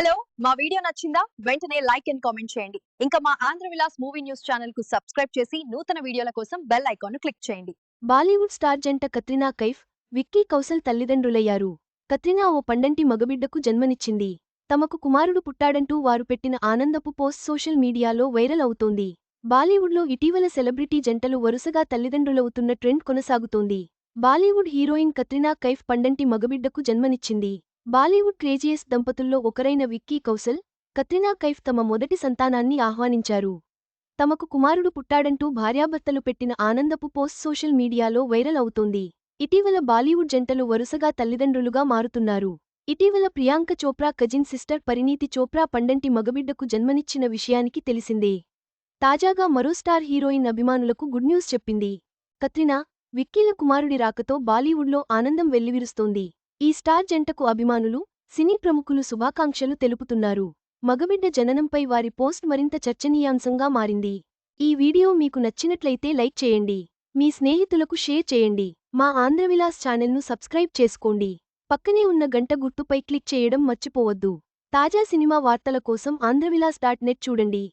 Hello మా video నచ్చిందా? వెంటనే లైక్ అండ్ కామెంట్ చేయండి. ఇంకా మా ఆంధ్ర విలాస్ మూవీ న్యూస్ ఛానల్కు సబ్స్క్రైబ్ చేసి నూతన వీడియోల కోసం బెల్ ఐకాన్ క్లిక్ చేయండి. బాలీవుడ్ స్టార్ జంట కత్రినా కైఫ్ విక్కీ కౌశల్ తల్లిదండ్రులయ్యారు. కత్రినా ఓ పండంటి మగబిడ్డకు జన్మనిచ్చింది. తమకు కుమారుడు పుట్టాడంటూ వారు పెట్టిన ఆనందపు పోస్ట్ సోషల్ మీడియాలో వైరల్ అవుతోంది. బాలీవుడ్లో ఇటీవల సెలబ్రిటీ జంటలు వరుసగా తల్లిదండ్రులవుతున్న ట్రెండ్ కొనసాగుతోంది. బాలీవుడ్ హీరోయిన్ కత్రినా కైఫ్ పండంటి మగబిడ్డకు జన్మనిచ్చింది. బాలీవుడ్ క్రేజియస్ దంపతుల్లో ఒకరైన విక్కీ కౌశల్ కత్రినా కైఫ్ తమ మొదటి సంతానాన్ని ఆహ్వానించారు. తమకు కుమారుడు పుట్టాడంటూ భార్యాభర్తలు పెట్టిన ఆనందపు పోస్ట్ సోషల్ మీడియాలో వైరల్ అవుతోంది. ఇటీవల బాలీవుడ్ జంటలు వరుసగా తల్లిదండ్రులుగా మారుతున్నారు. ఇటీవల ప్రియాంక చోప్రా కజిన్ సిస్టర్ పరిణీతి చోప్రా పండంటి మగబిడ్డకు జన్మనిచ్చిన విషయానికి తెలిసిందే. తాజాగా మరో స్టార్ హీరోయిన్ అభిమానులకు గుడ్ న్యూస్ చెప్పింది. కత్రినా విక్కీల కుమారుడి రాకతో బాలీవుడ్లో ఆనందం వెల్లివిరుస్తోంది. ఈ స్టార్ జంటకు అభిమానులు సినీ ప్రముఖులు శుభాకాంక్షలు తెలుపుతున్నారు. మగబిడ్డ జననంపై వారి పోస్ట్ మరింత చర్చనీయాంశంగా మారింది. ఈ వీడియో మీకు నచ్చినట్లయితే లైక్ చేయండి. మీ స్నేహితులకు షేర్ చేయండి. మా ఆంధ్రవిలాస్ ఛానల్ను సబ్స్క్రైబ్ చేసుకోండి. పక్కనే ఉన్న గంట గుర్తుపై క్లిక్ చేయడం మర్చిపోవద్దు. తాజా సినిమా వార్తల కోసం ఆంధ్రవిలాస్ డాట్ నెట్ చూడండి.